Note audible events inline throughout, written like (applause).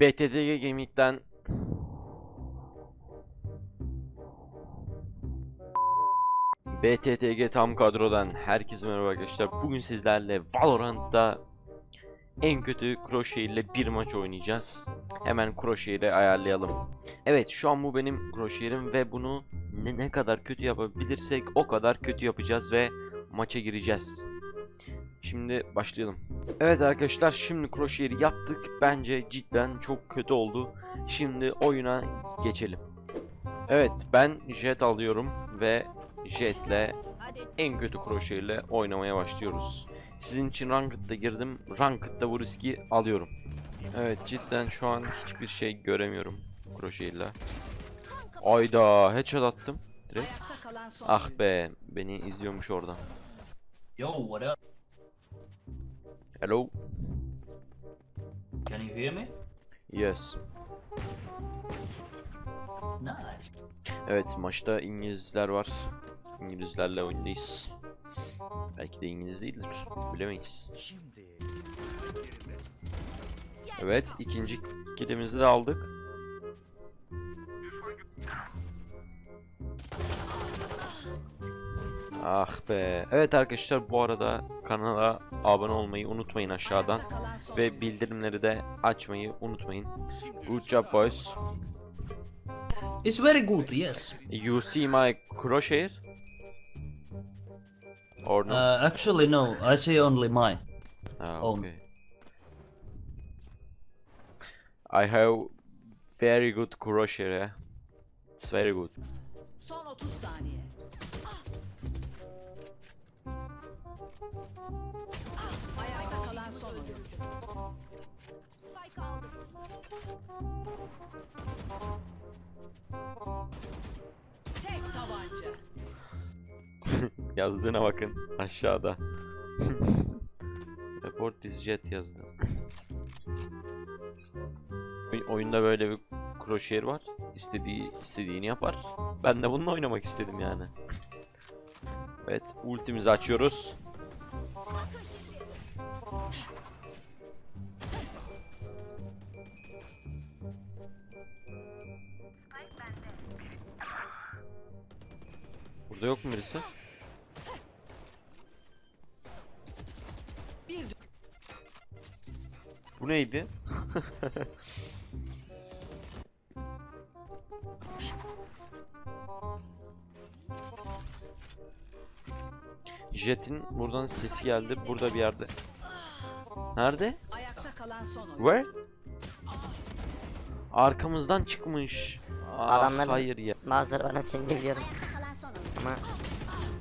BTTG Gaming'den BTTG tam kadrodan herkese merhaba arkadaşlar. Bugün sizlerle Valorant'ta en kötü Crochet ile bir maç oynayacağız. Hemen Crochet'i ayarlayalım. Evet şu an bu benim Crochet'im ve bunu ne, ne kadar kötü yapabilirsek o kadar kötü yapacağız ve maça gireceğiz. Şimdi başlayalım. Evet arkadaşlar şimdi Crochet'i yaptık. Bence cidden çok kötü oldu. Şimdi oyuna geçelim. Evet ben Jet alıyorum ve Jet'le en kötü Crochet ile oynamaya başlıyoruz. Sizin için Ranked'da girdim. Ranked'da bu riski alıyorum. Evet cidden şu an hiçbir şey göremiyorum Crochet ile. Ayda headshot attım. Direkt. Ah be beni izliyormuş orada. Yo, what up? Hello. Can you hear me? Yes. Nice. Evet maçta İngilizler var. İngilizlerle oyundayız. Belki de İngiliz değildir. Bilemeyiz. Evet ikinci kilimizi de aldık. Ah be. Evet arkadaşlar bu arada kanala abone olmayı unutmayın aşağıdan. Ve bildirimleri de açmayı unutmayın. Good job boys. It's very good, yes. You see my crochet? Or no? Uh, actually, no. I see only mine. Ah, on. okay. I have very good crochet. Yeah? It's very good. Son 30 saniye. Ayakta kalan son oyuncu. Spike aldım. Tek tabanca. (laughs) Yazdığına bakın aşağıda. (laughs) Report this jet yazdı. Oy- Oyunda böyle bir crochet var. İstediği istediğini yapar. Ben de bununla oynamak istedim yani. Evet, ultimizi açıyoruz. Burada yok mu birisi? Bir Bu neydi? Jet'in buradan sesi geldi. Burada bir yerde. Nerede? ayakta kalan son oyuncu. Where? Arkamızdan çıkmış. Ah, Adamların- hayır ya. Bazıları bana seni biliyorum. Ama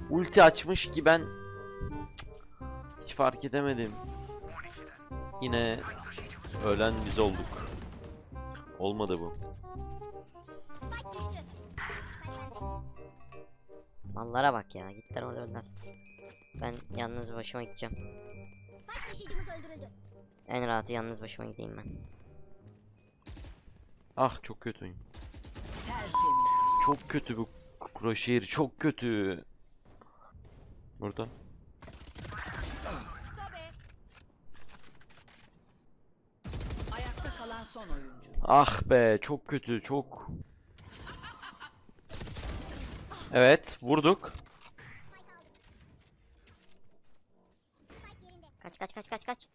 Ulti açmış ki ben hiç fark edemedim. Yine ölen biz olduk. Olmadı bu. mallara bak ya. Gittiler orada öldüler. Ben yalnız başıma gideceğim. En rahatı yalnız başıma gideyim ben. Ah çok kötü oyun. Tertemiz. Çok kötü bu Crochet çok kötü. Burada. Ayakta kalan son oyuncu. Ah be çok kötü çok. Evet vurduk. Kaç kaç kaç kaç kaç.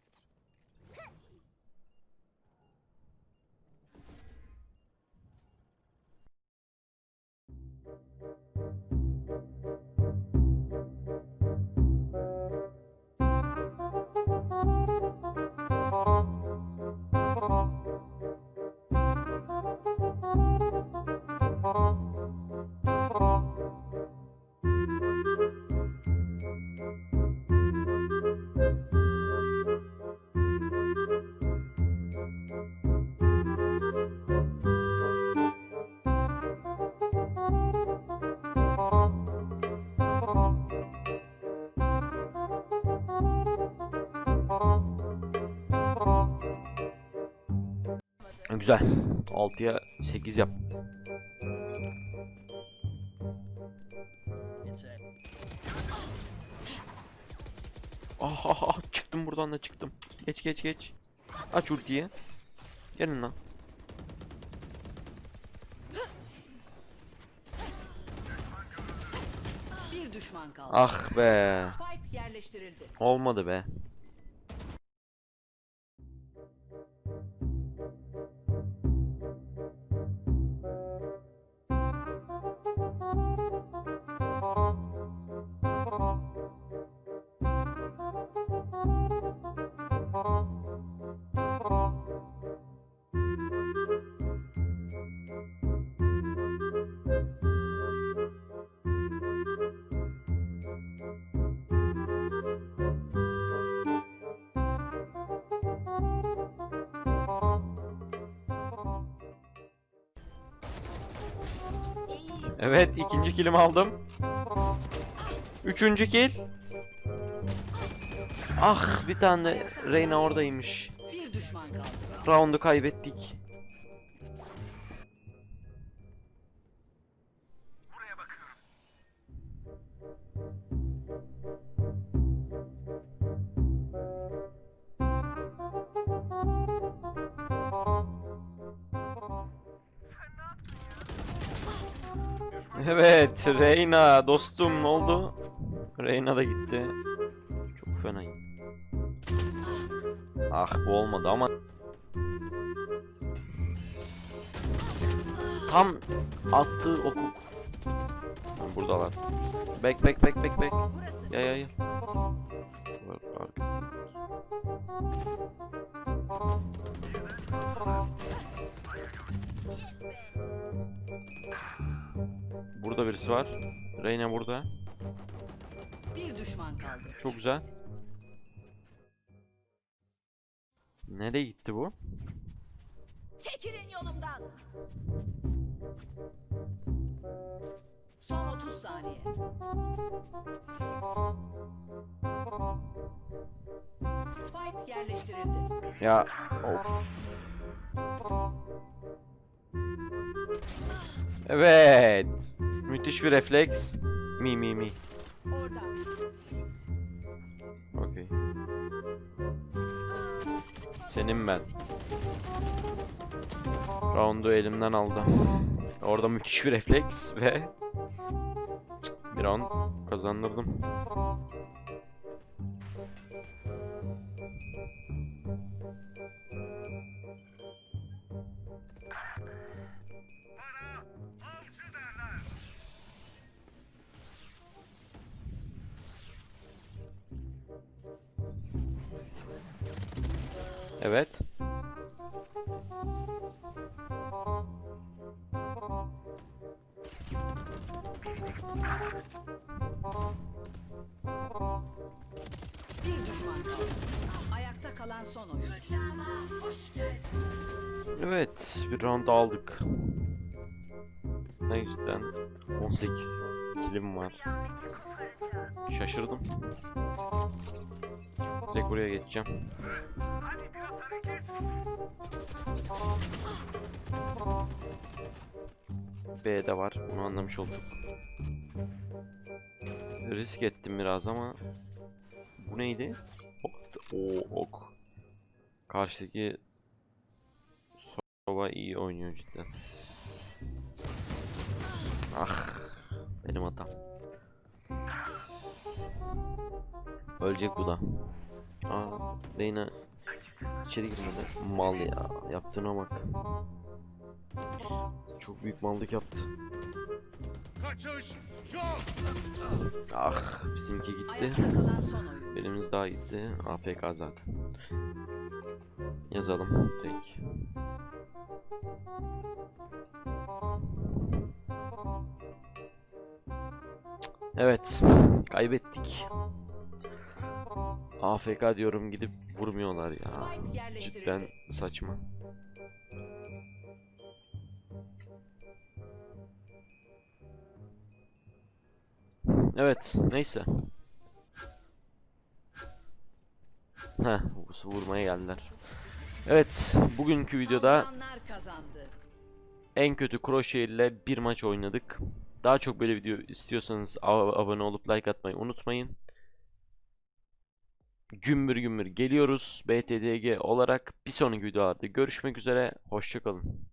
Güzel. 6'ya 8 yap. Ah ah ah çıktım buradan da çıktım. Geç geç geç. Aç ultiyi. Gelin lan. Bir düşman kaldı. Ah be. Olmadı be. Evet ikinci kilimi aldım. Üçüncü kill. Ah bir tane Reyna oradaymış. Bir düşman kaldı. Round'u kaybettik. Evet, Reyna dostum ne oldu? Reyna da gitti. Çok fena. Ah bu olmadı ama Tam attığı oku. Buradalar. Bek bek bek bek bek. Ya ya ya. Arka. Birisi var. Reyna burada. Bir düşman kaldı. Çok güzel. Nereye gitti bu? Çekilin yolumdan. Son 30 saniye. Spike yerleştirildi. Ya of. Evet. Müthiş bir refleks. Mi mi mi. Okey. Senin ben. Round'u elimden aldı. Orada müthiş bir refleks ve bir round kazandırdım. Evet. Bir düşman kaldı. Ayakta kalan son oyuncu. Evet, bir round aldık. Ne cidden 18 kilim var. Şaşırdım. Direkt buraya geçeceğim. B'de var, bunu anlamış olduk. Risk ettim biraz ama bu neydi? Ok, o ok. Karşıdaki Baba iyi oynuyor cidden. Ah, benim hatam. Ölecek bu da. Aa, Reyna içeri girmedi. Mal ya, yaptığına bak. Çok büyük mallık yaptı. Kaçış yok. Ah, bizimki gitti. Birimiz daha gitti. AFK zaten. Yazalım tek. Evet, kaybettik. AFK diyorum gidip vurmuyorlar ya. Cidden saçma. Evet, neyse. Heh, vurmaya geldiler. Evet, bugünkü videoda en kötü kroşe ile bir maç oynadık. Daha çok böyle video istiyorsanız abone olup like atmayı unutmayın. Gümbür gümbür geliyoruz BTDG olarak. Bir sonraki videolarda görüşmek üzere. Hoşçakalın.